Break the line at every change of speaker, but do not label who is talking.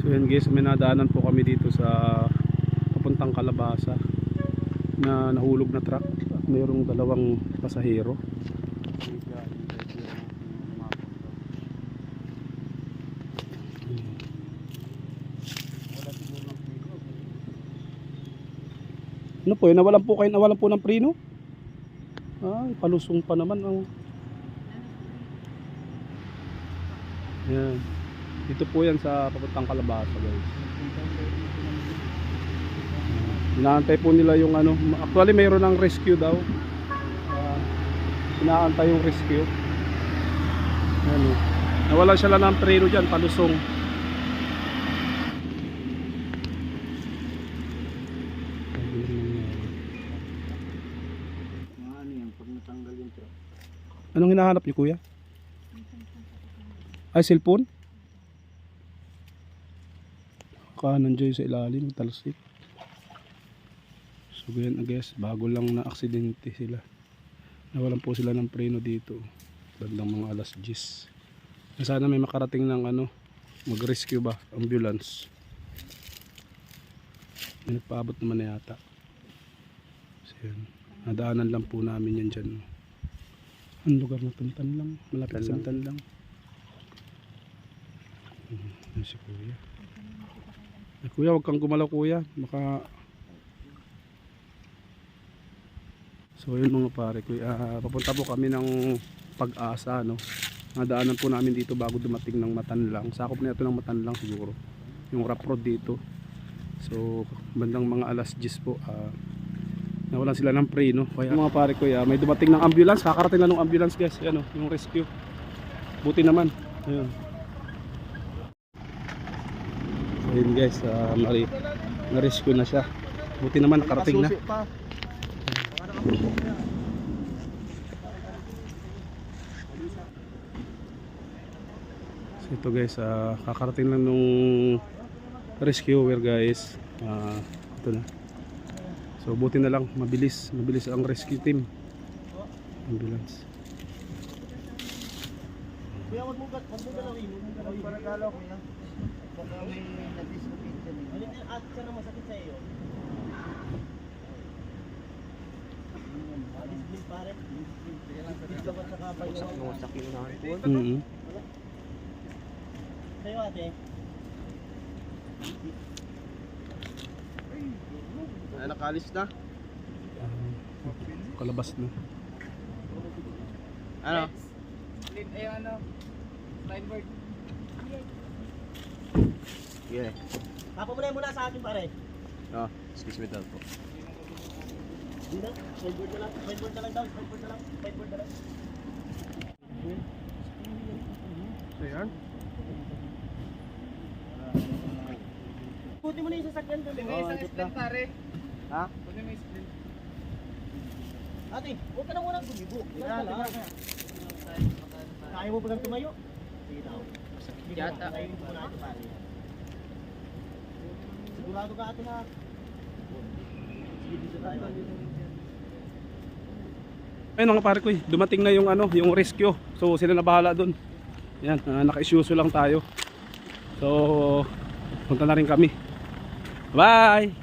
So yan guys, may po kami dito sa papuntang Kalabasa na nahulog na truck at mayroong dalawang pasahero. Ano po, nawalan po kayo, nawalan po ng preno? Ay, palusong pa naman ang... Yan. Dito po yan sa papuntang Kalabasa guys. Inaantay po nila yung ano, actually mayroon ng rescue daw. Uh, inaantay yung rescue. Ano. Nawala siya lang ng preno dyan, palusong.
Ano.
Anong hinahanap niyo kuya? Ay, cellphone? Kanan dyan sa ilalim, talsik. So, ganyan I guess, bago lang na aksidente sila. Nawalan po sila ng preno dito. Bandang mga alas 10. Na Sana may makarating ng ano, mag-rescue ba, ambulance. May nagpaabot naman na yata. So, yun. Nadaanan lang po namin yan dyan. Ang lugar na Tantan lang. Malapit sa Tantan lang. Hmm, Yan si kuya. Ay, kuya, huwag kang gumalaw kuya. Baka... So yun mga pare, kuya. Ah, papunta po kami ng pag-asa, no? Nadaanan po namin dito bago dumating ng Matanlang. Sakop na ito ng Matanlang siguro. Yung rough road dito. So, bandang mga alas 10 po. Ah, nawalan sila ng prey no kaya mga pare ko ya may dumating ng ambulance kakarating lang ng ambulance guys yan oh, yung rescue buti naman ayun so yun guys uh, nari, na-rescue na siya. Buti naman nakarating na. So ito guys ah, kakarating lang nung rescuer guys. Ah, ito na. So buti na lang mabilis mabilis ang rescue team. Ambulance
Kuya, wag mo gat, wag mo galawin. Wag mo galaw ko yan. Baka may na-dislocate ka rin. Alin yung at siya na masakit sa iyo? Discipline pare. Discipline dapat sa kapay na.
mm
Sa'yo ate. Ay, nakalis na.
kalabas na
Ano?
Ay, ano, Steinberg.
Yeah. Papa mo na muna sa akin pare.
Ah, excuse me daw po.
Hindi na. Sideboard na lang. Sideboard na lang daw. Sideboard na lang. Sideboard na lang.
so yan
Buti mo na yung sasakyan doon.
May isang splint pare.
Ha?
Kunin mo yung splint.
Ate, huwag ka na muna gumibo. Kaya lang. Kaya mo ba kang tumayo? Sige daw. Sige
Yata.
daw. Kainin mo na ito pare. Sigurado ka ate na. Sige dito tayo.
Ayun mga pare ko, eh, dumating na yung ano, yung rescue. So sila na bahala doon. Yan, uh, naka-isuso lang tayo. So punta na rin kami. Bye.